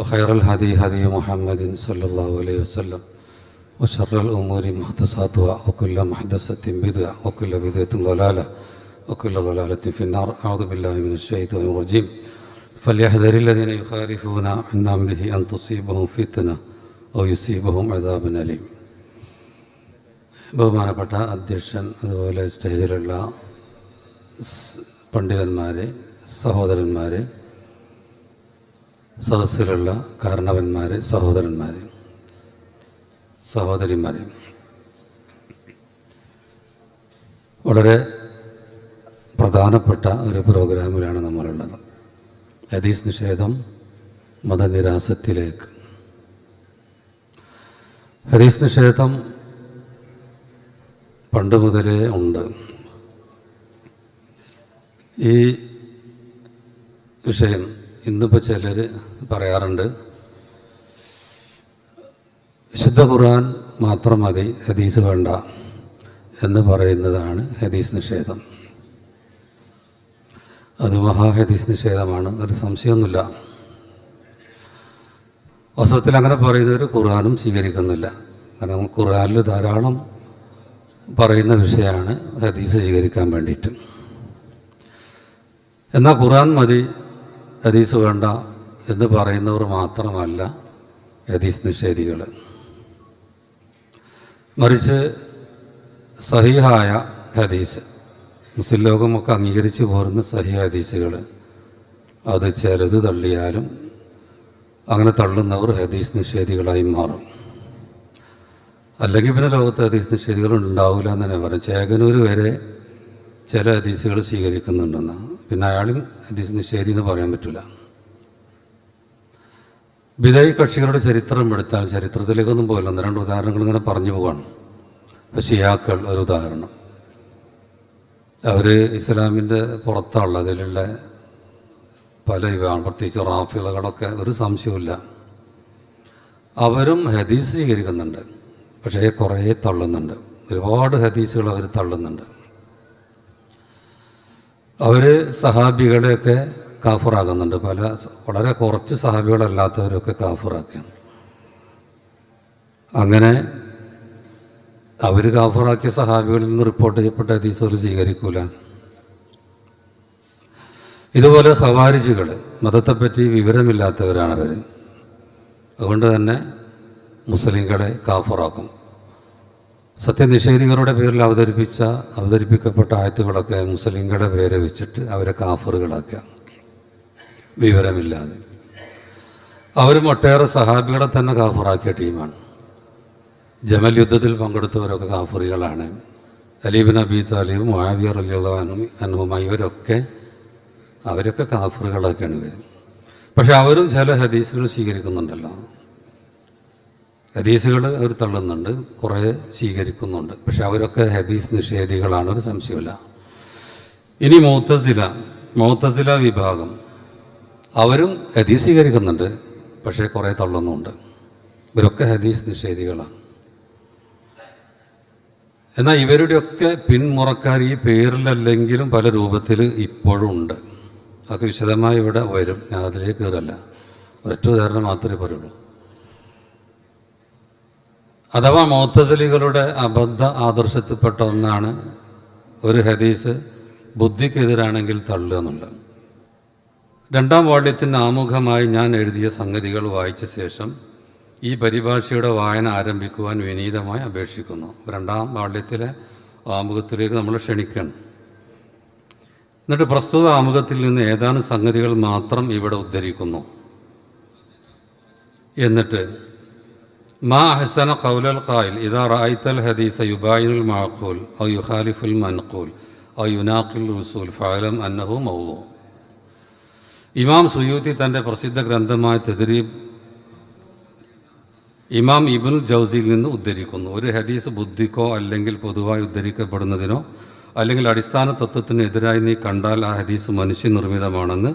وخير الهدي هدي محمد صلى الله عليه وسلم وشر الامور محدثاتها وكل محدثه بدعه وكل بدعه ضلاله وكل ضلاله في النار اعوذ بالله من الشيطان الرجيم فليحذر الذين يخالفون عن امره ان تصيبهم فتنه او يصيبهم عذاب اليم ബഹുമാനപ്പെട്ട അധ്യക്ഷൻ അതുപോലെ സ്റ്റേജിലുള്ള സ് പണ്ഡിതന്മാരെ സഹോദരന്മാരെ സദസ്സിലുള്ള കാരണവന്മാരെ സഹോദരന്മാരെ സഹോദരിമാരെ. വളരെ പ്രധാനപ്പെട്ട ഒരു പ്രോഗ്രാമിലാണ് നമ്മളുള്ളത്. ഹദീസ് നിഷേധം മതനിരാസത്തിലേക്ക്. ഹദീസ് നിഷേധം പണ്ട് മുതലേ ഉണ്ട്. ഈ വിഷയം ഇന്നിപ്പോൾ ചിലർ പറയാറുണ്ട് വിശുദ്ധ ഖുർആൻ മാത്രം മതി ഹദീസ് വേണ്ട എന്ന് പറയുന്നതാണ് ഹദീസ് നിഷേധം. അത് മഹാഹദീസ് നിഷേധമാണ് ഒരു സംശയമൊന്നുമില്ല. വാസ്തവത്തിൽ അങ്ങനെ പറയുന്നവർ ഖുർആാനും സ്വീകരിക്കുന്നില്ല. കാരണം ഖുർആാനിൽ ധാരാളം പറയുന്ന വിഷയമാണ് ഹദീസ് സ്വീകരിക്കാൻ വേണ്ടിയിട്ട്. എന്നാൽ ഖുർആൻ മതി ഹദീസ് വേണ്ട എന്ന് പറയുന്നവർ മാത്രമല്ല ഹദീസ് നിഷേധികൾ. മറിച്ച് സഹിഹായ ഹദീസ് മുസ്ലിം ലോകമൊക്കെ അംഗീകരിച്ചു പോരുന്ന സഹി ഹദീസുകൾ അത് ചിലത് തള്ളിയാലും അങ്ങനെ തള്ളുന്നവർ ഹദീസ് നിഷേധികളായി മാറും. അല്ലെങ്കിൽ പിന്നെ ലോകത്ത് ഹദീസ് നിഷേധികൾ ഉണ്ടാവില്ല എന്ന് തന്നെ പറയും. ചേകനൂർ വരെ ചില ഹദീസുകൾ സ്വീകരിക്കുന്നുണ്ടെന്ന്. പിന്നെ അയാൾ ഹദീസ് നിഷേധി എന്ന് പറയാൻ പറ്റില്ല വിധേയ കക്ഷികളുടെ ചരിത്രം എടുത്താൽ ചരിത്രത്തിലേക്കൊന്നും പോയില്ല ഒന്ന് രണ്ട് ഉദാഹരണങ്ങൾ ഇങ്ങനെ പറഞ്ഞു പോവാണ്. ഇപ്പോൾ ഷിയാക്കൾ ഒരു ഉദാഹരണം. അവർ ഇസ്ലാമിന്റെ പുറത്താണ് അതിലുള്ള പല വിഭാഗം പ്രത്യേകിച്ച് റാഫിളകളൊക്കെ ഒരു സംശയമില്ല അവരും ഹദീസ് സ്വീകരിക്കുന്നുണ്ട്. പക്ഷേ കുറേ തള്ളുന്നുണ്ട്. ഒരുപാട് ഹദീസുകൾ അവർ തള്ളുന്നുണ്ട്. അവർ സഹാബികളെയൊക്കെ കാഫറാകുന്നുണ്ട് പല വളരെ കുറച്ച് സഹാബികളല്ലാത്തവരൊക്കെ കാഫറാക്കുകയാണ്. അങ്ങനെ അവർ കാഫറാക്കിയ സഹാബികളിൽ നിന്ന് റിപ്പോർട്ട് ചെയ്യപ്പെട്ട ഹദീസ് അവർ സ്വീകരിക്കൂല. ഇതുപോലെ ഹവാരിജികൾ മതത്തെപ്പറ്റി വിവരമില്ലാത്തവരാണ് അവർ അതുകൊണ്ട് തന്നെ മുസ്ലിങ്ങളെ കാഫറാക്കും. സത്യനിഷേധികളുടെ പേരിൽ അവതരിപ്പിച്ച അവതരിപ്പിക്കപ്പെട്ട ആയത്തുകളൊക്കെ മുസ്ലിങ്ങളുടെ പേരെ വെച്ചിട്ട് അവരെ കാഫറുകളാക്കുക വിവരമില്ലാതെ. അവരും ഒട്ടേറെ സഹാബികളെ തന്നെ കാഫറാക്കിയ ടീമാണ്. ജമൽ യുദ്ധത്തിൽ പങ്കെടുത്തവരൊക്കെ കാഫറികളാണ്. അലീബിൻ അബി താലിബും മുഹാബിയർ അലിയുള്ള അനുഹുമ ഇവരൊക്കെ അവരൊക്കെ കാഫറുകളൊക്കെയാണ് വരും പക്ഷെ അവരും ചില ഹദീസുകൾ സ്വീകരിക്കുന്നുണ്ടല്ലോ. ഹദീസുകൾ അവർ തള്ളുന്നുണ്ട് കുറേ സ്വീകരിക്കുന്നുണ്ട്. പക്ഷെ അവരൊക്കെ ഹദീസ് നിഷേധികളാണ് ഒരു സംശയമില്ല ഇനി മൗത്തസില മൗത്തസില വിഭാഗം. അവരും ഹദീസ് സ്വീകരിക്കുന്നുണ്ട് പക്ഷേ കുറേ തള്ളുന്നുണ്ട്. ഇവരൊക്കെ ഹദീസ് നിഷേധികളാണ്. എന്നാൽ ഇവരുടെയൊക്കെ പിന്മുറക്കാർ ഈ പേരിലല്ലെങ്കിലും പല രൂപത്തിൽ ഇപ്പോഴും ഉണ്ട് അതൊക്കെ വിശദമായി ഇവിടെ വരും ഞാൻ അതിലേക്ക് കയറല്ല. ഒരൊറ്റ ഉദാഹരണം മാത്രമേ പറയുള്ളൂ. അഥവാ മൗത്തസലികളുടെ അബദ്ധ ആദർശത്തിൽപ്പെട്ട ഒന്നാണ് ഒരു ഹദീസ് ബുദ്ധിക്കെതിരാണെങ്കിൽ തള്ളുക എന്നുള്ളത്. രണ്ടാം വാള്യത്തിന് ആമുഖമായി ഞാൻ എഴുതിയ സംഗതികൾ വായിച്ച ശേഷം ഈ പരിഭാഷയുടെ വായന ആരംഭിക്കുവാൻ വിനീതമായി അപേക്ഷിക്കുന്നു. രണ്ടാം വാള്യത്തിലെ ആമുഖത്തിലേക്ക് നമ്മൾ ക്ഷണിക്കണം. എന്നിട്ട് പ്രസ്തുത ആമുഖത്തിൽ നിന്ന് ഏതാനും സംഗതികൾ മാത്രം ഇവിടെ ഉദ്ധരിക്കുന്നു. എന്നിട്ട് മാ أحسن قول القائل إذا رأيت الحديث يباين المعقول أو يخالف المنقول أو يناقل الرسول فاعلم أنه موضوع ഇമാം സുയൂത്തി തന്റെ പ്രസിദ്ധ ഗ്രന്ഥമായ തെദരീബ് ഇമാം ഇബുൽ ജൗസിയിൽ നിന്ന് ഉദ്ധരിക്കുന്നു. ഒരു ഹദീസ് ബുദ്ധിക്കോ അല്ലെങ്കിൽ പൊതുവായി ഉദ്ധരിക്കപ്പെടുന്നതിനോ അല്ലെങ്കിൽ അടിസ്ഥാന തത്വത്തിന് എതിരായി നീ കണ്ടാൽ ആ ഹദീസ് മനുഷ്യനിർമ്മിതമാണെന്ന്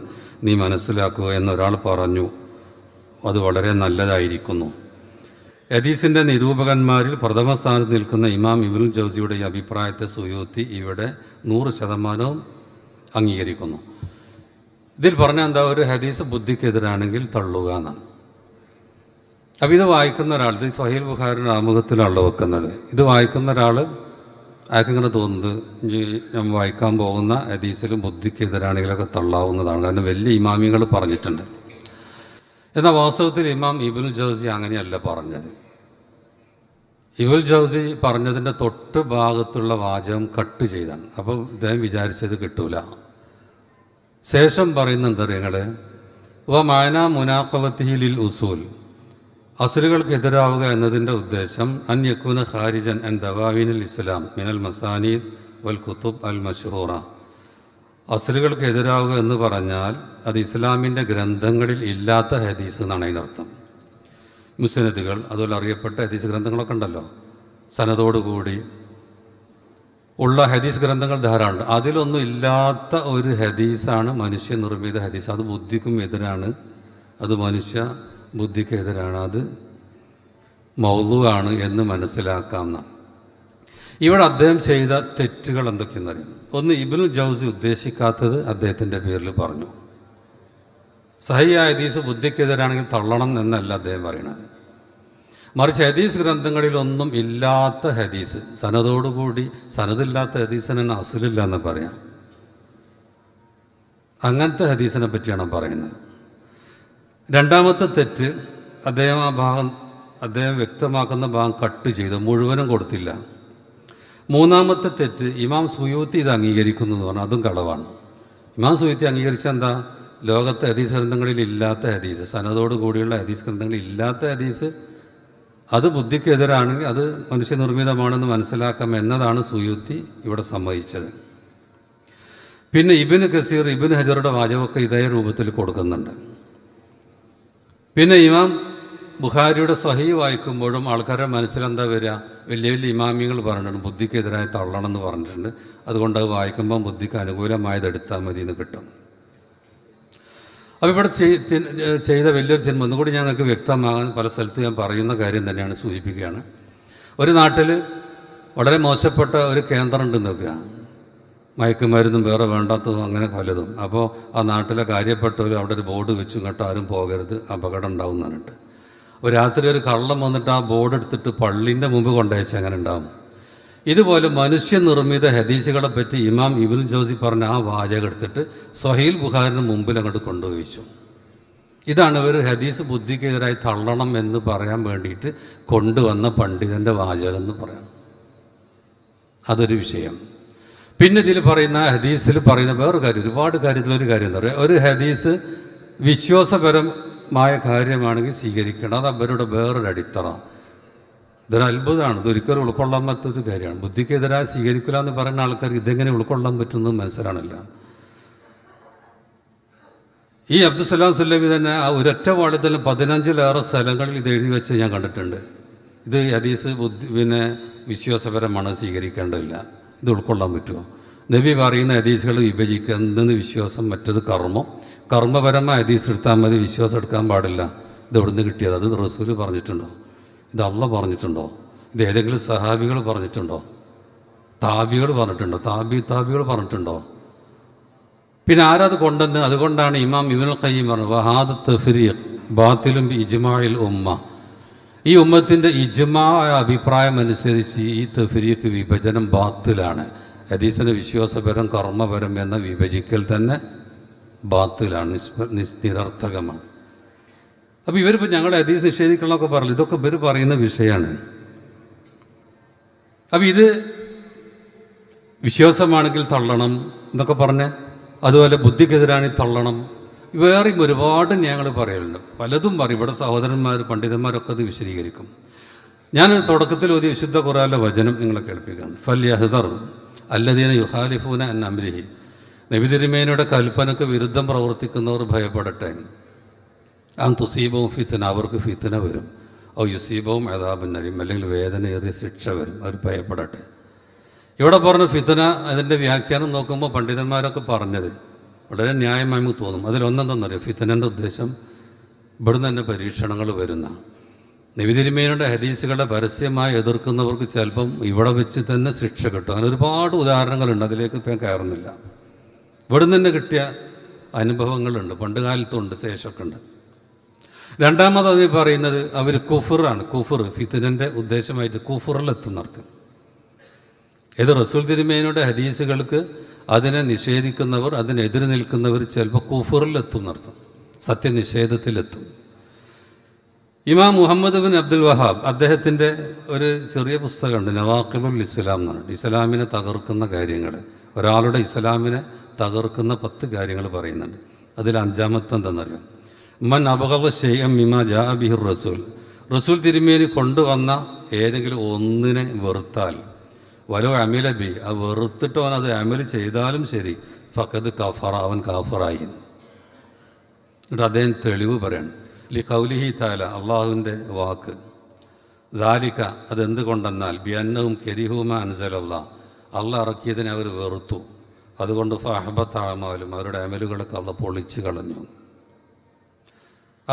നീ മനസ്സിലാക്കുക എന്നൊരാൾ പറഞ്ഞു. അത് വളരെ നല്ലതായിരിക്കുന്നു. ഹദീസിന്റെ നിരൂപകന്മാരിൽ പ്രഥമ സ്ഥാനത്ത് നിൽക്കുന്ന ഇമാം ഇബുൽ ജോസിയുടെ അഭിപ്രായത്തെ സുയോത്തി ഇവിടെ നൂറ് ശതമാനവും അംഗീകരിക്കുന്നു. ഇതിൽ പറഞ്ഞ എന്താ ഒരു ഹദീസ് ബുദ്ധിക്കെതിരാണെങ്കിൽ തള്ളുക എന്നാണ്. അപ്പം ഇത് വായിക്കുന്ന ഒരാൾ ഇത് സഹീൽ ബുഖാരിയുടെ ആമുഖത്തിലാണല്ലോ വെക്കുന്നത്. ഇത് വായിക്കുന്ന ഒരാൾ അയാൾക്കിങ്ങനെ തോന്നുന്നത് ഞാൻ വായിക്കാൻ പോകുന്ന ഹദീസിലും ബുദ്ധിക്കെതിരാണെങ്കിലൊക്കെ തള്ളാവുന്നതാണ്. കാരണം വലിയ ഇമാമികൾ പറഞ്ഞിട്ടുണ്ട്. എന്നാൽ വാസ്തവത്തിൽ ഇമാം ഇബുൽ ജൗസി അങ്ങനെയല്ല പറഞ്ഞത്. ഇബുൽ ജൗസി പറഞ്ഞതിന്റെ തൊട്ട് ഭാഗത്തുള്ള വാചകം കട്ട് ചെയ്താണ്. അപ്പോൾ ഇദ്ദേഹം വിചാരിച്ചത് കിട്ടൂല. ശേഷം പറയുന്ന എന്താ നിങ്ങൾ വ മാന മുനാക്കവത്തിഹിലിൽ ഉസൂൽ. അസുലുകൾക്കെതിരാവുക എന്നതിന്റെ ഉദ്ദേശം അൻ യക്കൂന ഖാരിജൻ അൻ ദവാവിനുൽ ഇസ്ലാം മിനൽ മസാനീദ് വൽ കുത്തുബ് അൽ മഷഹൂറ. അസുലുകൾക്ക് എതിരാവുക എന്ന് പറഞ്ഞാൽ അത് ഇസ്ലാമിന്റെ ഗ്രന്ഥങ്ങളിൽ ഇല്ലാത്ത ഹദീസ് എന്നാണ് അതിനർത്ഥം. മുസ്നദുകൾ അതുപോലെ അറിയപ്പെട്ട ഹദീസ് ഗ്രന്ഥങ്ങളൊക്കെ ഉണ്ടല്ലോ. സനതോടുകൂടി ഉള്ള ഹദീസ് ഗ്രന്ഥങ്ങൾ ധാരാളമുണ്ട്. അതിലൊന്നും ഇല്ലാത്ത ഒരു ഹദീസാണ് മനുഷ്യ നിർമ്മിത ഹദീസ്. അത് ബുദ്ധിക്കും എതിരാണ്. അത് മനുഷ്യ ബുദ്ധിക്ക് എതിരാണ്. അത് മൗതുവാണ് എന്ന് മനസ്സിലാക്കാം എന്നാണ് ഇവിടെ അദ്ദേഹം ചെയ്ത തെറ്റുകൾ എന്തൊക്കെയെന്നറിയാം ഒന്ന് ഇബിനുൽ ജൗസി ഉദ്ദേശിക്കാത്തത് അദ്ദേഹത്തിന്റെ പേരിൽ പറഞ്ഞു. സഹിയ ഹദീസ് ബുദ്ധിക്കെതിരാണെങ്കിൽ തള്ളണം എന്നല്ല അദ്ദേഹം പറയുന്നത്. മറിച്ച് ഹദീസ് ഗ്രന്ഥങ്ങളിലൊന്നും ഇല്ലാത്ത ഹദീസ് സനതോടുകൂടി സനതില്ലാത്ത ഹദീസിന് തന്നെ അസുലില്ല എന്ന് പറയാം. അങ്ങനത്തെ ഹദീസിനെ പറ്റിയാണ് പറയുന്നത്. രണ്ടാമത്തെ തെറ്റ് അദ്ദേഹം ആ ഭാഗം അദ്ദേഹം വ്യക്തമാക്കുന്ന ഭാഗം കട്ട് ചെയ്തു മുഴുവനും കൊടുത്തില്ല. മൂന്നാമത്തെ തെറ്റ് ഇമാം സുയൂത്തി ഇത് അംഗീകരിക്കുന്നു എന്ന് പറഞ്ഞാൽ അതും കളവാണ്. ഇമാം സുയൂത്തി അംഗീകരിച്ച എന്താ? ലോകത്തെ ഹദീസ് ഗ്രന്ഥങ്ങളിൽ ഇല്ലാത്ത ഹദീസ് സനതോട് കൂടിയുള്ള ഹദീസ് ഗ്രന്ഥങ്ങളിൽ ഇല്ലാത്ത ഹദീസ്. അത് ബുദ്ധിക്കെതിരാണെങ്കിൽ അത് മനുഷ്യനിർമ്മിതമാണെന്ന് മനസ്സിലാക്കാം എന്നതാണ് സുയൂത്തി ഇവിടെ സമ്മതിച്ചത്. പിന്നെ ഇബിന് കസീർ ഇബിൻ ഹജറുടെ വാചകമൊക്കെ ഇതേ രൂപത്തിൽ കൊടുക്കുന്നുണ്ട്. പിന്നെ ഇമാം ബുഖാരിയുടെ സഹി വായിക്കുമ്പോഴും ആൾക്കാരുടെ മനസ്സിലെന്താ വരിക? വലിയ വലിയ ഇമാമികൾ പറഞ്ഞിട്ടുണ്ട് ബുദ്ധിക്കെതിരായി തള്ളണം എന്ന് പറഞ്ഞിട്ടുണ്ട്. അതുകൊണ്ട് അത് വായിക്കുമ്പം ബുദ്ധിക്ക് അനുകൂലമായത് എടുത്താൽ മതി എന്ന് കിട്ടും. അപ്പോൾ ഇവിടെ ചെയ്ത വലിയൊരു തിന്മ ഒന്നുകൂടി നിങ്ങൾക്ക് വ്യക്തമാകാൻ പല സ്ഥലത്ത് ഞാൻ പറയുന്ന കാര്യം തന്നെയാണ് സൂചിപ്പിക്കുകയാണ്. ഒരു നാട്ടിൽ വളരെ മോശപ്പെട്ട ഒരു കേന്ദ്രം ഉണ്ടെന്ന് വെക്കുക മയക്കുമരുന്നും വേറെ വേണ്ടാത്തതും അങ്ങനെ പലതും. അപ്പോൾ ആ നാട്ടിലെ കാര്യപ്പെട്ടവർ അവിടെ ഒരു ബോർഡ് വെച്ചു കേട്ടോ ആരും പോകരുത് അപകടം ഉണ്ടാവും എന്ന് അപ്പോൾ രാത്രി ഒരു കള്ളം വന്നിട്ട് ആ ബോർഡ് എടുത്തിട്ട് പള്ളിന്റെ മുമ്പ് കൊണ്ടുവച്ച് അങ്ങനെ ഉണ്ടാവും. ഇതുപോലെ മനുഷ്യനിർമ്മിത ഹദീസുകളെ പറ്റി ഇമാം ഇബിൻ ജോസി പറഞ്ഞ ആ വാചകം എടുത്തിട്ട് സഹീൽ ബുഹാറിന് മുമ്പിൽ അങ്ങോട്ട് കൊണ്ടുപോയിച്ചു ഇതാണ് ഒരു ഹദീസ് ബുദ്ധിക്കെതിരായി തള്ളണം എന്ന് പറയാൻ വേണ്ടിയിട്ട് കൊണ്ടുവന്ന പണ്ഡിതന്റെ വാചകം എന്ന് പറയാം. അതൊരു വിഷയം. പിന്നെ ഇതിൽ പറയുന്ന ഹദീസിൽ പറയുന്ന വേറൊരു കാര്യം ഒരുപാട് കാര്യത്തിലൊരു കാര്യം എന്താ പറയുക ഒരു ഹദീസ് വിശ്വാസപരമായ കാര്യമാണെങ്കിൽ സ്വീകരിക്കണം. അത് അവരുടെ വേറൊരു അടിത്തറ. ഇതൊരു അത്ഭുതമാണ്. ഇതൊരിക്കലും ഉൾക്കൊള്ളാൻ പറ്റാത്തൊരു കാര്യമാണ്. ബുദ്ധിക്കെതിരായി സ്വീകരിക്കില്ല എന്ന് പറയുന്ന ആൾക്കാർക്ക് ഇതെങ്ങനെ ഉൾക്കൊള്ളാൻ പറ്റുന്നത് മനസ്സിലാണില്ല ഈ അബ്ദുസലാം സുല്ലമി തന്നെ ആ ഒരൊറ്റ വാർഡിൽ പതിനഞ്ചിലേറെ സ്ഥലങ്ങളിൽ ഇത് എഴുതി വെച്ച് ഞാൻ കണ്ടിട്ടുണ്ട്. ഇത് ഹദീസ് ബുദ്ധി പിന്നെ വിശ്വാസപരമാണ് സ്വീകരിക്കേണ്ടതില്ല. ഇത് ഉൾക്കൊള്ളാൻ പറ്റുമോ? നബി പറയുന്ന ഹദീസുകൾ വിഭജിക്കുന്നതിന് വിശ്വാസം മറ്റത് കർമ്മം. കർമ്മപരമായ ഹദീസ് എടുത്താൽ മതി വിശ്വാസം എടുക്കാൻ പാടില്ല. ഇത് എവിടുന്ന് കിട്ടിയത്? അത് റസൂൽ പറഞ്ഞിട്ടുണ്ടോ? ഇത് അല്ല പറഞ്ഞിട്ടുണ്ടോ? ഇത് ഏതെങ്കിലും സഹാബികൾ പറഞ്ഞിട്ടുണ്ടോ? താബികൾ പറഞ്ഞിട്ടുണ്ടോ? താബി താബികൾ പറഞ്ഞിട്ടുണ്ടോ? പിന്നെ ആരത് കൊണ്ടെന്ന് അതുകൊണ്ടാണ് ഇമാം ഇമുൽ ഖയ്യം പറഞ്ഞത് വഹാദ് തഫ്രീഖ് ബാത്തിലും ഇജ്മായിൽ ഉമ്മ. ഈ ഉമ്മത്തിന്റെ ഇജ്മായ അഭിപ്രായം അനുസരിച്ച് ഈ തഫ്രീഖ് വിഭജനം ബാത്തിലാണ്. ഹദീസിന് വിശ്വാസപരം കർമ്മപരം എന്ന വിഭജിക്കൽ തന്നെ ബാത്തിലാണ് നിരർത്ഥകമാണ്. അപ്പോൾ ഇവരിപ്പോൾ ഞങ്ങളുടെ ഹദീസ് നിഷേധിക്കണമെന്നൊക്കെ പറഞ്ഞു ഇതൊക്കെ ഇവർ പറയുന്ന വിഷയമാണ് അപ്പോൾ ഇത് വിശ്വാസമാണെങ്കിൽ തള്ളണം എന്നൊക്കെ പറഞ്ഞ് അതുപോലെ ബുദ്ധിക്കെതിരാണെങ്കിൽ തള്ളണം. വേറെയും ഒരുപാട് ഞങ്ങൾ പറയലുണ്ട്. പലതും പറയും. ഇവിടെ സഹോദരന്മാർ പണ്ഡിതന്മാരൊക്കെ അത് വിശദീകരിക്കും. ഞാൻ തുടക്കത്തിൽ ഒരു വിശുദ്ധ കുറാലെ വചനം നിങ്ങളെ കേൾപ്പിക്കാം ഫൽ യഹദർ അല്ലദീന യുഹാലിഫൂന എന്ന അമ്രിഹി നബി തിരുമേനയുടെ കൽപ്പനക്ക് വിരുദ്ധം പ്രവർത്തിക്കുന്നവർ ഭയപ്പെടട്ടെ. ആ തുസീബവും ഫിത്തന അവർക്ക് ഫിത്തന വരും. ഓ യുസീബവും അതാബിന്നരിയും അല്ലെങ്കിൽ വേദനയേറിയ ശിക്ഷ വരും. അവർ ഭയപ്പെടട്ടെ. ഇവിടെ പറഞ്ഞ ഫിത്തന അതിന്റെ വ്യാഖ്യാനം നോക്കുമ്പോൾ പണ്ഡിതന്മാരൊക്കെ പറഞ്ഞത് വളരെ ന്യായമായി നമുക്ക് തോന്നും. അതിലൊന്നെന്തെന്നറിയോ ഫിത്തനന്റെ ഉദ്ദേശം ഇവിടുന്ന് തന്നെ പരീക്ഷണങ്ങൾ വരുന്ന. നബിതിരുമേനയുടെ ഹദീസുകളെ പരസ്യമായി എതിർക്കുന്നവർക്ക് ചിലപ്പം ഇവിടെ വെച്ച് തന്നെ ശിക്ഷ കിട്ടും. അങ്ങനെ ഒരുപാട് ഉദാഹരണങ്ങളുണ്ട്. അതിലേക്ക് ഇപ്പം കയറുന്നില്ല. ഇവിടുന്ന് തന്നെ കിട്ടിയ അനുഭവങ്ങളുണ്ട്. പണ്ട് കാലത്തുണ്ട് ശേഷമൊക്കെ ഉണ്ട്. രണ്ടാമത് അതിൽ പറയുന്നത് അവർ കുഫറാണ്. കുഫർ ഫിത്തിനന്റെ ഉദ്ദേശമായിട്ട് കുഫറിലെത്തുന്നർത്ഥം ഇത് റസൂൽ തിരുമേനയുടെ ഹദീസുകൾക്ക് അതിനെ നിഷേധിക്കുന്നവർ അതിനെതിരെ നിൽക്കുന്നവർ ചിലപ്പോൾ കുഫറിലെത്തുന്നർത്ഥം സത്യനിഷേധത്തിലെത്തും. ഇമാം മുഹമ്മദ് ബിൻ അബ്ദുൽ വഹാബ് അദ്ദേഹത്തിന്റെ ഒരു ചെറിയ പുസ്തകമുണ്ട് നവാഖിബുൽ ഇസ്ലാം എന്നാണ്. ഇസ്ലാമിനെ തകർക്കുന്ന കാര്യങ്ങൾ. ഒരാളുടെ ഇസ്ലാമിനെ തകർക്കുന്ന പത്ത് കാര്യങ്ങൾ പറയുന്നുണ്ട്. അതിൽ അഞ്ചാമത്തെ എന്താണെന്നറിയാം? മൻ അപകട ഷെയ്യം മിമ ജാബിഹുർ റസൂൽ. റസൂൽ തിരുമേനി കൊണ്ടുവന്ന ഏതെങ്കിലും ഒന്നിനെ വെറുത്താൽ വലോ അമില ബി അത് വെറുത്തിട്ട് അവൻ അത് അമൽ ചെയ്താലും ശരി ഫക്കത് കഫറ അവൻ കാഫറായി എന്നിട്ട് അദ്ദേഹം തെളിവ് പറയണം. ലി കൗലിഹി താല അള്ളാഹുവിന്റെ വാക്ക്. ദാലിക്ക അതെന്തുകൊണ്ടെന്നാൽ ബിയന്നവും കെരിഹുമ അൻസലല്ല അള്ള ഇറക്കിയതിനെ അവർ വെറുത്തു. അതുകൊണ്ട് ഫഹബത്താമാലും അവരുടെ അമലുകളൊക്കെ അന്ന് പൊളിച്ചു കളഞ്ഞു.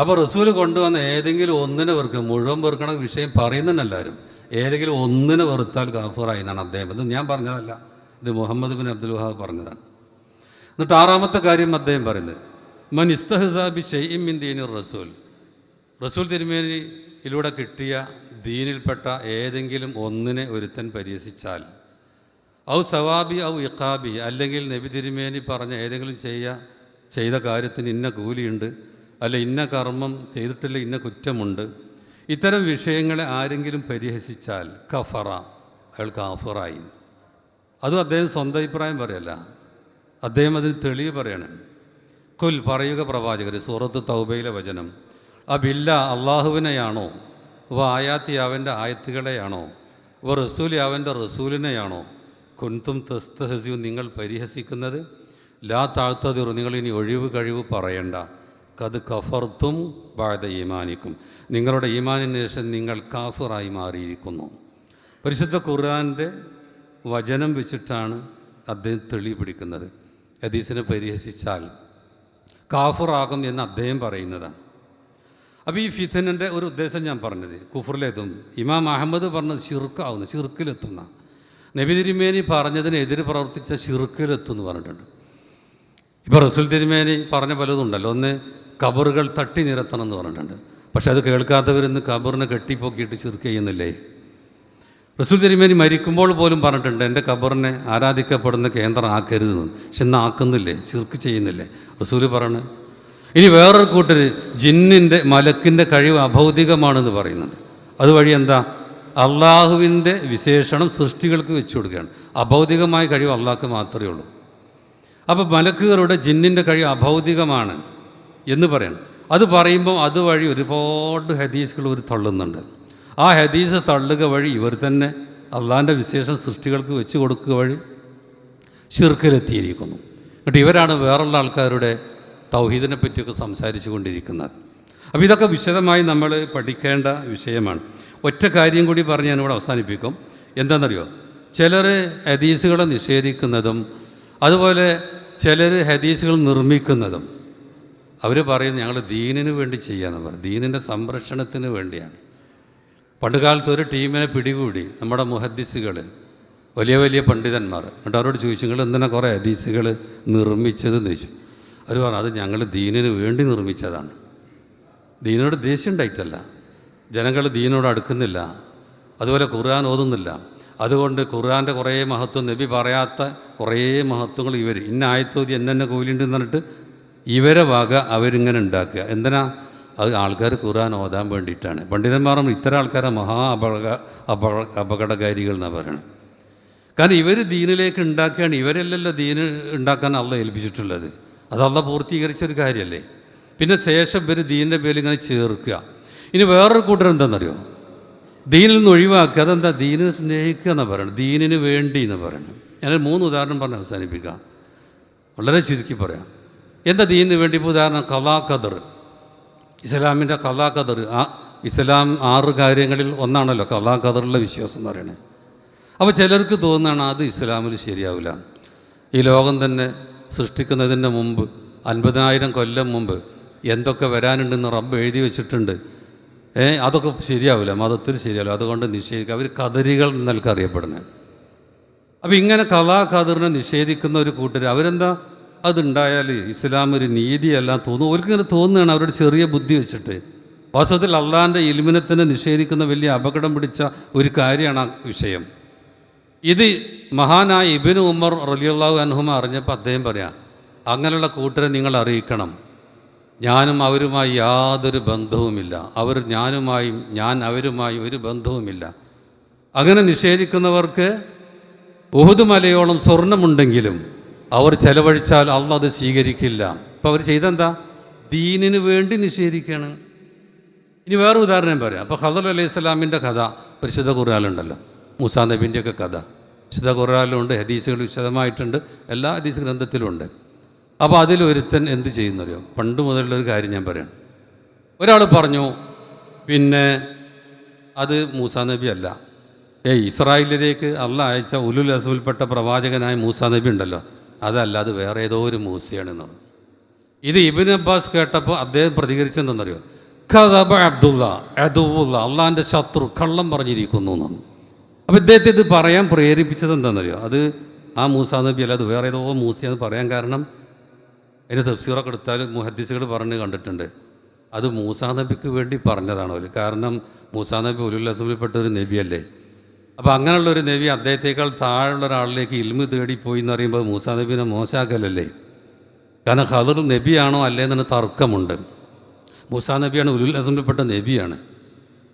അപ്പോൾ റസൂൽ കൊണ്ടുവന്ന ഏതെങ്കിലും ഒന്നിനെ വെറുക്കുക മുഴുവൻ വെറുക്കണ വിഷയം പറയുന്നതെല്ലാവരും ഏതെങ്കിലും ഒന്നിനെ വെറുത്താൽ ഗാഫറായി എന്നാണ് അദ്ദേഹം. ഇത് ഞാൻ പറഞ്ഞതല്ല. ഇത് മുഹമ്മദ് ബിൻ അബ്ദുൽ വഹാബ് പറഞ്ഞതാണ്. എന്നിട്ട് ആറാമത്തെ കാര്യം അദ്ദേഹം പറയുന്നത്. മൻ ഇസ്തഹസാബി ഷെയ്മിൻ ദീനിർ റസൂൽ. റസൂൽ തിരുമേനിയിലൂടെ കിട്ടിയ ദീനിൽപ്പെട്ട ഏതെങ്കിലും ഒന്നിനെ ഒരുത്തൻ പരിഹസിച്ചാൽ ഔ സവാബി ഔ ഇഖാബി അല്ലെങ്കിൽ നബി തിരുമേനി പറഞ്ഞ ഏതെങ്കിലും ചെയ്യ ചെയ്ത കാര്യത്തിന് ഇന്ന കൂലിയുണ്ട് അല്ല ഇന്ന കർമ്മം ചെയ്തിട്ടില്ല ഇന്ന കുറ്റമുണ്ട്. ഇത്തരം വിഷയങ്ങളെ ആരെങ്കിലും പരിഹസിച്ചാൽ കഫറ അയാൾ കാഫറായി. അതും അദ്ദേഹം സ്വന്തം അഭിപ്രായം പറയല്ല. അദ്ദേഹം അതിന് തെളിവ് പറയണം. കുൽ പറയുക പ്രവാചകർ സൂറത്ത് തൗബയിലെ വചനം. അബില്ല അള്ളാഹുവിനെയാണോ വ ആയാത്തി അവന്റെ ആയത്തുകളെയാണോ? വ റസൂലി അവന്റെ റസൂലിനെയാണോ? കുൻതും തസ്തഹസിയും നിങ്ങൾ പരിഹസിക്കുന്നത്? ലാ താഴ്ത്തതിറു നിങ്ങൾ ഇനി ഒഴിവ് കഴിവ് പറയണ്ട. കത് കഫർത്തും ബാധ ഈമാനിക്കും. നിങ്ങളുടെ ഈമാനിന് ശേഷം നിങ്ങൾ കാഫിറായി മാറിയിരിക്കുന്നു. പരിശുദ്ധ ഖുർആന്റെ വചനം വെച്ചിട്ടാണ് അദ്ദേഹം തെളി പിടിക്കുന്നത്. ഹദീസിനെ പരിഹസിച്ചാൽ കാഫുറാകും എന്ന് അദ്ദേഹം പറയുന്നതാണ്. അപ്പോൾ ഈ ഫിഥനന്റെ ഒരു ഉദ്ദേശം ഞാൻ പറഞ്ഞത് കുഫറിലെത്തും ഇമാം അഹമ്മദ് പറഞ്ഞത് ഷിർക്കാവുന്നു ഷിർക്കിലെത്തുന്ന നബി തിരുമേനി പറഞ്ഞതിനെതിരെ പ്രവർത്തിച്ച ചിറുക്കിലെത്തു എന്ന് പറഞ്ഞിട്ടുണ്ട്. ഇപ്പോൾ റസുൽ തിരുമേനി പറഞ്ഞ പലതുണ്ടല്ലോ ഒന്ന് കബറുകൾ തട്ടി നിരത്തണം എന്ന് പറഞ്ഞിട്ടുണ്ട്. പക്ഷെ അത് കേൾക്കാത്തവരിന്ന് കബറിനെ കെട്ടിപ്പൊക്കിയിട്ട് ചിറുക്ക് ചെയ്യുന്നില്ലേ? റസൂൽ തിരുമേനി മരിക്കുമ്പോൾ പോലും പറഞ്ഞിട്ടുണ്ട് എന്റെ കബറിനെ ആരാധിക്കപ്പെടുന്ന കേന്ദ്രം ആക്കരുതെന്ന്. പക്ഷെ ഇന്ന് ആക്കുന്നില്ലേ? ചിർക്ക് ചെയ്യുന്നില്ലേ? റസൂൽ പറയണ്. ഇനി വേറൊരു കൂട്ടർ ജിന്നിന്റെ മലക്കിന്റെ കഴിവ് അഭൗതികമാണെന്ന് പറയുന്നുണ്ട്. അതുവഴി എന്താ? അള്ളാഹുവിന്റെ വിശേഷണം സൃഷ്ടികൾക്ക് വെച്ചു കൊടുക്കുകയാണ്. അഭൗതികമായ കഴിവ് അള്ളാഹ്ക്ക് മാത്രമേ ഉള്ളൂ. അപ്പോൾ മലക്കുകളുടെ ജിന്നിന്റെ കഴിവ് അഭൗതികമാണ് എന്ന് പറയണം. അത് പറയുമ്പോൾ അതുവഴി ഒരുപാട് ഹദീസുകൾ ഒരു തള്ളുന്നുണ്ട്. ആ ഹദീസ് തള്ളുക വഴി ഇവർ തന്നെ അള്ളാഹിന്റെ വിശേഷം സൃഷ്ടികൾക്ക് വെച്ച് കൊടുക്കുക വഴി ഷിർക്കിലെത്തിയിരിക്കുന്നു എന്നിട്ട് ഇവരാണ് വേറുള്ള ആൾക്കാരുടെ തൗഹീദിനെ പറ്റിയൊക്കെ സംസാരിച്ചു കൊണ്ടിരിക്കുന്നത്. അപ്പോൾ ഇതൊക്കെ വിശദമായി നമ്മൾ പഠിക്കേണ്ട വിഷയമാണ്. ഒറ്റ കാര്യം കൂടി പറഞ്ഞ് ഞാനിവിടെ അവസാനിപ്പിക്കും. എന്താണെന്നറിയോ? ചിലർ ഹദീസുകളെ നിഷേധിക്കുന്നതും അതുപോലെ ചിലർ ഹദീസുകൾ നിർമ്മിക്കുന്നതും. അവർ പറയുന്നത് ഞങ്ങൾ ദീനിന് വേണ്ടി ചെയ്യാമെന്ന് പറയും. ദീനിന്റെ സംരക്ഷണത്തിന് വേണ്ടിയാണ്. പണ്ട് കാലത്ത് ഒരു ടീമിനെ പിടികൂടി നമ്മുടെ മുഹദ്ദിസുകൾ വലിയ വലിയ പണ്ഡിതന്മാർ എന്നിട്ട് അവരോട് ചോദിച്ചു നിങ്ങൾ എന്തിനാ കുറേ ഹദീസുകൾ നിർമ്മിച്ചതെന്ന് ചോദിച്ചു. അവർ പറഞ്ഞു അത് ഞങ്ങൾ ദീനിന് വേണ്ടി നിർമ്മിച്ചതാണ്. ദീനോട് ദേഷ്യം ഉണ്ടായിട്ടല്ല. ജനങ്ങൾ ദീനോട് അടുക്കുന്നില്ല. അതുപോലെ ഖുർആൻ ഓതുന്നില്ല. അതുകൊണ്ട് ഖുർആന്റെ കുറേ മഹത്വം നബി പറയാത്ത കുറേ മഹത്വങ്ങൾ ഇവർ ഇന്ന ആയത്തോതി എന്നെ കോയിലുണ്ടെന്ന് പറഞ്ഞിട്ട് ഇവരെ വക അവരിങ്ങനെ ഉണ്ടാക്കുക. എന്തിനാ? അത് ആൾക്കാർ ഖുർആൻ ഓതാൻ വേണ്ടിയിട്ടാണ്. പണ്ഡിതന്മാർ പറഞ്ഞു, ഇത്തരം ആൾക്കാരെ മഹാ അപക അപ അപകടകാരികൾ എന്നാണ് പറയുന്നത് കാരണം ഇവർ ദീനിലേക്ക് ഉണ്ടാക്കുകയാണ് ഇവരല്ലല്ലോ ദീന് ഉണ്ടാക്കാൻ അള്ള ഏൽപ്പിച്ചിട്ടുള്ളത്. അത് അള്ള പൂർത്തീകരിച്ചൊരു കാര്യമല്ലേ പിന്നെ ശേഷം ഇവർ ദീനിന്റെ പേരിൽ ഇങ്ങനെ ചേർക്കുക. ഇനി വേറൊരു കൂട്ടർ എന്താണെന്നറിയോ ദീനിൽ നിന്ന് ഒഴിവാക്കുക അതെന്താ? ദീനിനെ സ്നേഹിക്കുക എന്നാണ് പറയുന്നത് ദീനിന് വേണ്ടി എന്ന് പറയുന്നത് ഞാൻ മൂന്ന് ഉദാഹരണം പറഞ്ഞ് അവസാനിപ്പിക്കാം. വളരെ ചുരുക്കി പറയാം. എന്താ ദീനിന് വേണ്ടി? ഇപ്പോൾ ഉദാഹരണം കലാ ഖദർ ഇസ്ലാമിന്റെ കലാ ഖദർ ആ ഇസ്ലാം ആറ് കാര്യങ്ങളിൽ ഒന്നാണല്ലോ കള്ളാ ഖദറിലെ വിശ്വാസം എന്ന് പറയുന്നത് അപ്പോൾ ചിലർക്ക് തോന്നുകയാണ് അത് ഇസ്ലാമിൽ ശരിയാവില്ല. ഈ ലോകം തന്നെ സൃഷ്ടിക്കുന്നതിന് മുമ്പ് അൻപതിനായിരം കൊല്ലം മുമ്പ് എന്തൊക്കെ വരാനുണ്ടെന്ന് റബ്ബ് എഴുതി വെച്ചിട്ടുണ്ട്. അതൊക്കെ ശരിയാവില്ല മതത്തിൽ ശരിയാവില്ല അതുകൊണ്ട് നിഷേധിക്കുക അവർ കദരികൾ എന്നൊക്കെ അറിയപ്പെടുന്നത് അപ്പോൾ ഇങ്ങനെ കലാ ഖദറിനെ നിഷേധിക്കുന്ന ഒരു കൂട്ടർ അവരെന്താ? അതുണ്ടായാൽ ഇസ്ലാം ഒരു നീതിയല്ല തോന്നുന്നു. ഓർക്കിങ്ങനെ തോന്നുകയാണ് അവരുടെ ചെറിയ ബുദ്ധി വെച്ചിട്ട്. വാസ്തവത്തിൽ അള്ളാഹാന്റെ ഇൽമിനെ തന്നെ നിഷേധിക്കുന്ന വലിയ അപകടം പിടിച്ച ഒരു കാര്യമാണ് ആ വിഷയം. ഇത് മഹാനായ ഇബിന് ഉമർ റലിയുള്ളാഹു അൻഹുമ അറിഞ്ഞപ്പോൾ അദ്ദേഹം പറയാം അങ്ങനെയുള്ള കൂട്ടരെ നിങ്ങൾ അറിയിക്കണം. ഞാനും അവരുമായി യാതൊരു ബന്ധവുമില്ല. അവർ ഞാനുമായും ഞാൻ അവരുമായി ഒരു ബന്ധവുമില്ല. അങ്ങനെ നിഷേധിക്കുന്നവർക്ക് ഉഹുദ് മലയോളം സ്വർണമുണ്ടെങ്കിലും അവർ ചെലവഴിച്ചാൽ അള്ള അത് സ്വീകരിക്കില്ല. അപ്പോൾ അവർ ചെയ്തെന്താ? ദീനിന് വേണ്ടി നിഷേധിക്കുകയാണ് ഇനി വേറെ ഉദാഹരണം പറയാം. അപ്പോൾ ഖദർ അലൈഹി സ്വലാമിന്റെ കഥ പരിശുദ്ധ ഖുർആാനുണ്ടല്ലോ മൂസാ നബീന്റെയൊക്കെ കഥ. വിശുദ്ധ ഖുർആാനിലുണ്ട് ഹദീസുകൾ വിശദമായിട്ടുണ്ട് എല്ലാ ഹദീസ് ഗ്രന്ഥത്തിലും ഉണ്ട് അപ്പോൾ അതിലൊരുത്തൻ എന്ത് ചെയ്യുന്നറിയോ? പണ്ട് മുതലുള്ളൊരു കാര്യം ഞാൻ പറയാം ഒരാൾ പറഞ്ഞു പിന്നെ അത് മൂസാ നബി അല്ല. ഏ ഇസ്രായേലിലേക്ക് അല്ല അയച്ച ഉലുൽ അസുൽപ്പെട്ട പ്രവാചകനായ മൂസാ നബി ഉണ്ടല്ലോ. അതല്ല അത് വേറെ ഏതോ ഒരു മൂസയാണെന്നാണ് ഇത് ഇബിൻ അബ്ബാസ് കേട്ടപ്പോൾ അദ്ദേഹം പ്രതികരിച്ചെന്തെന്നറിയോ ഖദബ അബ്ദുള്ള അദുവുള്ള അള്ളാന്റെ ശത്രു കള്ളം പറഞ്ഞിരിക്കുന്നു എന്നാണ്. അപ്പോൾ ഇദ്ദേഹത്തെ ഇത് പറയാൻ പ്രേരിപ്പിച്ചത് എന്താണെന്നറിയോ? അത് ആ മൂസാ നബി അല്ല അത് വേറെ ഏതോ മൂസയാന്ന് പറയാൻ കാരണം അതിന് തഫ്സീറൊക്കെ എടുത്താൽ മുഹദ്ദീസുകൾ പറഞ്ഞ് കണ്ടിട്ടുണ്ട്. അത് മൂസാ നബിക്ക് വേണ്ടി പറഞ്ഞതാണ്? അവർ കാരണം മൂസാ നബി ഉലുൽ അസമിൽപ്പെട്ട ഒരു നബിയല്ലേ? അപ്പോൾ അങ്ങനെയുള്ള ഒരു നബി അദ്ദേഹത്തേക്കാൾ താഴെയുള്ള ഒരാളിലേക്ക് ഇൽമ് തേടിപ്പോയി എന്ന് പറയുമ്പോൾ മൂസാ നബിനെ മോശമാക്കലല്ലേ? കാരണം ഹദർ നബിയാണോ അല്ലേ എന്നൊരു തർക്കമുണ്ട്. മൂസാ നബിയാണ് ഉലുൽ അസമിൽപ്പെട്ട നബിയാണ്.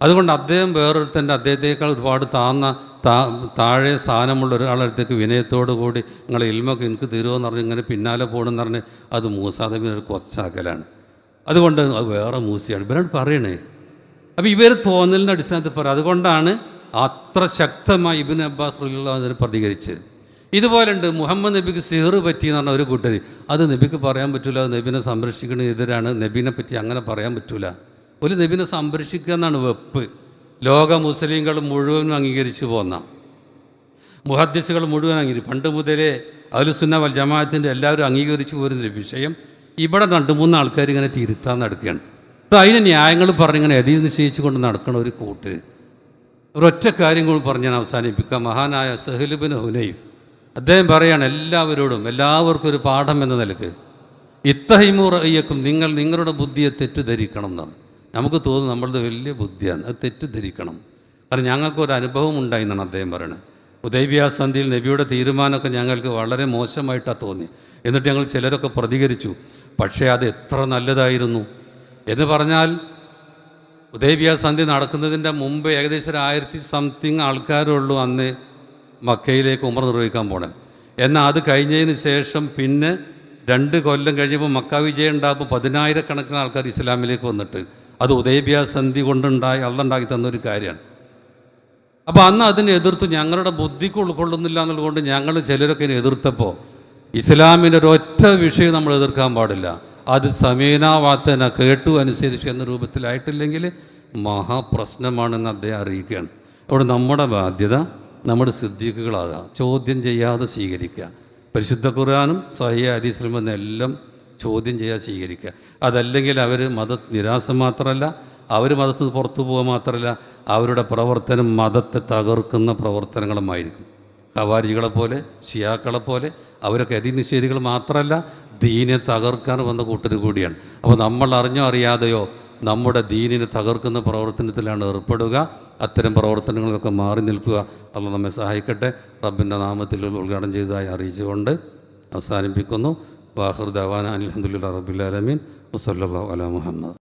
അതുകൊണ്ട് അദ്ദേഹം വേറൊരുത്തന്റെ അദ്ദേഹത്തേക്കാൾ ഒരുപാട് താന്ന താ താഴെ സ്ഥാനമുള്ള ഒരാളടുത്തേക്ക് വിനയത്തോടു കൂടി നിങ്ങളെ ഇൽമൊക്കെ എനിക്ക് തീരുമെന്ന് പറഞ്ഞ് ഇങ്ങനെ പിന്നാലെ പോകണമെന്ന് പറഞ്ഞ് അത് മൂസാ ഒരു കൊച്ചാക്കലാണ്. അതുകൊണ്ട് അത് വേറെ മൂസിയാണ്. ഇവരോട് പറയണേ. അപ്പോൾ ഇവർ തോന്നലിന്റെ അടിസ്ഥാനത്തിൽ പറയാം അതുകൊണ്ടാണ് അത്ര ശക്തമായി ഇബിൻ അബ്ബാസ് അതിന് പ്രതികരിച്ചത്. ഇതുപോലുണ്ട് മുഹമ്മദ് നബിക്ക് സിഹർ പറ്റി എന്ന് പറഞ്ഞ ഒരു കൂട്ടർ അത് നബിക്ക് പറയാൻ പറ്റില്ല അത് നബിനെ സംരക്ഷിക്കുന്നതിനെതിരാണ് നബിനെ പറ്റി അങ്ങനെ പറയാൻ പറ്റില്ല ഒരു നബിനെ സംരക്ഷിക്കുക എന്നാണ് വെപ്പ്. ലോക മുസ്ലിങ്ങൾ മുഴുവനും അംഗീകരിച്ചു പോന്ന. മുഹദ്ദിസുകൾ മുഴുവൻ അംഗീകരിച്ചു. പണ്ട് മുതലേ അലുസുന്ന വൽ ജമാഅത്തിന്റെ എല്ലാവരും അംഗീകരിച്ചു പോരുന്നൊരു വിഷയം ഇവിടെ രണ്ട് മൂന്ന് ആൾക്കാർ ഇങ്ങനെ തിരുത്താൻ നടക്കുകയാണ്. അപ്പോൾ അതിന് ന്യായങ്ങൾ പറഞ്ഞിങ്ങനെ എതി നിശ്ചയിച്ചു കൊണ്ട് നടക്കണ ഒരു കൂട്ട്. ഒരൊറ്റ കാര്യം കൂടി പറഞ്ഞ് ഞാൻ അവസാനിപ്പിക്കാം. മഹാനായ സഹലുബിൻ ഹുനൈഫ്. അദ്ദേഹം പറയാണ് എല്ലാവരോടും എല്ലാവർക്കും ഒരു പാഠം എന്ന നിലയ്ക്ക് ഇത്തഹിമൂർ അയ്യക്കും നിങ്ങൾ നിങ്ങളുടെ ബുദ്ധിയെ തെറ്റിദ്ധരിക്കണം എന്നാണ്. നമുക്ക് തോന്നുന്നു നമ്മളുടെ വലിയ ബുദ്ധിയാണ്. അത് തെറ്റിദ്ധരിക്കണം. കാരണം ഞങ്ങൾക്കൊരു അനുഭവം ഉണ്ടായി എന്നാണ് അദ്ദേഹം പറയുന്നത് ഉദയവ്യാസന്ധിയിൽ നബിയുടെ തീരുമാനമൊക്കെ ഞങ്ങൾക്ക് വളരെ മോശമായിട്ടാണ് തോന്നി. എന്നിട്ട് ഞങ്ങൾ ചിലരൊക്കെ പ്രതികരിച്ചു. പക്ഷേ അത് എത്ര നല്ലതായിരുന്നു. എന്ന് പറഞ്ഞാൽ ഉദയബിയ സന്ധി നടക്കുന്നതിന്റെ മുമ്പ് ഏകദേശം ഒരു ആയിരത്തി സംതിങ് ആൾക്കാരുള്ളൂ അന്ന് മക്കയിലേക്ക് ഉമർ നിർവഹിക്കാൻ പോണേ എന്നാൽ അത് കഴിഞ്ഞതിന് ശേഷം പിന്നെ രണ്ട് കൊല്ലം കഴിയുമ്പോൾ മക്ക വിജയം ഉണ്ടാകുമ്പോൾ പതിനായിരക്കണക്കിന് ആൾക്കാർ ഇസ്ലാമിലേക്ക് വന്നിട്ട് അത് ഉദയഭ്യാസന്ധി സന്ധി കൊണ്ടുണ്ടായി അള്ളുണ്ടാക്കി തന്നൊരു കാര്യമാണ്. അപ്പോൾ അന്ന് അതിനെ എതിർത്ത് ഞങ്ങളുടെ ബുദ്ധിക്ക് ഉൾക്കൊള്ളുന്നില്ല എന്നുള്ളതുകൊണ്ട് ഞങ്ങൾ ചിലരൊക്കെ ഇതിനെ എതിർത്തപ്പോൾ ഇസ്ലാമിന്റെ ഒരൊറ്റ വിഷയം നമ്മൾ എതിർക്കാൻ പാടില്ല. അത് സമീനാവാത്തന കേട്ടു അനുസരിച്ചു എന്ന രൂപത്തിലായിട്ടില്ലെങ്കിൽ മഹാപ്രശ്നമാണെന്ന് അദ്ദേഹം അറിയിക്കുകയാണ്. അവിടെ നമ്മുടെ ബാധ്യത നമ്മുടെ സിദ്ദീഖുകളാകാം. ചോദ്യം ചെയ്യാതെ സ്വീകരിക്കുക. പരിശുദ്ധ ഖുർആാനും സഹിയ ഹദീസ്ലും എന്നെല്ലാം ചോദ്യം ചെയ്യാൻ സ്വീകരിക്കുക. അതല്ലെങ്കിൽ അവർ മത നിരാശ മാത്രമല്ല അവർ മതത്തിൽ പുറത്തു പോകുക മാത്രമല്ല അവരുടെ പ്രവർത്തനം മതത്തെ തകർക്കുന്ന പ്രവർത്തനങ്ങളുമായിരിക്കും. ഖവാരികളെ പോലെ ഷിയാക്കളെ പോലെ അവരൊക്കെ അതിനിഷേധികൾ മാത്രമല്ല ദീനെ തകർക്കാൻ വന്ന കൂട്ടർ കൂടിയാണ്. അപ്പോൾ നമ്മൾ അറിഞ്ഞോ അറിയാതെയോ നമ്മുടെ ദീനിനെ തകർക്കുന്ന പ്രവർത്തനത്തിലാണ് ഏർപ്പെടുക അത്തരം പ്രവർത്തനങ്ങളൊക്കെ മാറി നിൽക്കുക. അല്ല നമ്മെ സഹായിക്കട്ടെ. റബ്ബിന്റെ നാമത്തിൽ ഉദ്ഘാടനം ചെയ്തതായി അറിയിച്ചുകൊണ്ട് അവസാനിപ്പിക്കുന്നു. وآخر دعوانا أن الحمد لله رب العالمين وصلى الله على محمد.